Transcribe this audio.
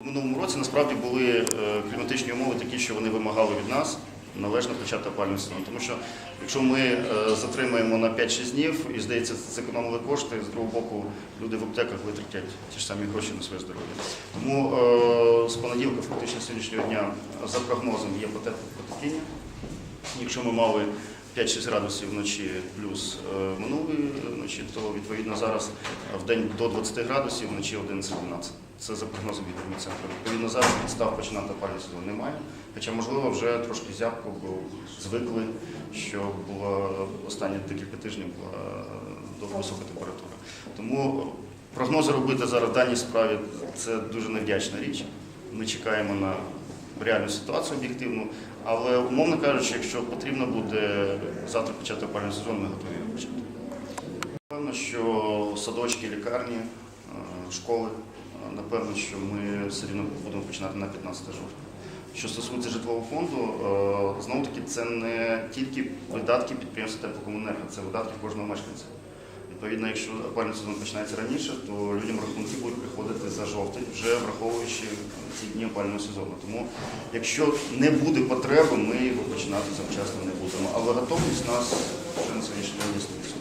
У минулому році насправді були е, кліматичні умови такі, що вони вимагали від нас належно почати опалювальний сезон. Тому що якщо ми е, затримаємо на 5-6 днів і, здається, зекономили кошти, з другого боку люди в аптеках витратять ті ж самі гроші на своє здоров'я. Тому е, з понеділка, фактично з сьогоднішнього дня, за прогнозом є потеп- потепління. Якщо ми мали 5-6 градусів вночі плюс минулої ночі, то відповідно зараз в день до 20 градусів, вночі 11-12. Це за прогнозом гідромедцентру. Відповідно, зараз підстав починати опалювальний сезон немає. Хоча, можливо, вже трошки зябко, бо звикли, що була останні декілька тижнів була дуже висока температура. Тому прогнози робити зараз в даній справі це дуже невдячна річ. Ми чекаємо на реальну ситуацію об'єктивну, але умовно кажучи, якщо потрібно буде завтра почати опалювальний сезон, ми готові його почати. Напевно, що садочки, лікарні, е, школи, е, напевно, що ми все рівно будемо починати на 15 жовтня. Що стосується житлового фонду, е, знову таки це не тільки видатки підприємства теплокомуненерго, це видатки кожного мешканця. Відповідно, якщо опалювальний сезон починається раніше, то людям рахунки будуть приходити за жовтень, вже враховуючи ці дні опалювального сезону. Тому, якщо не буде потреби, ми його починати завчасно не будемо. Але готовність нас вже на сьогоднішній день існує.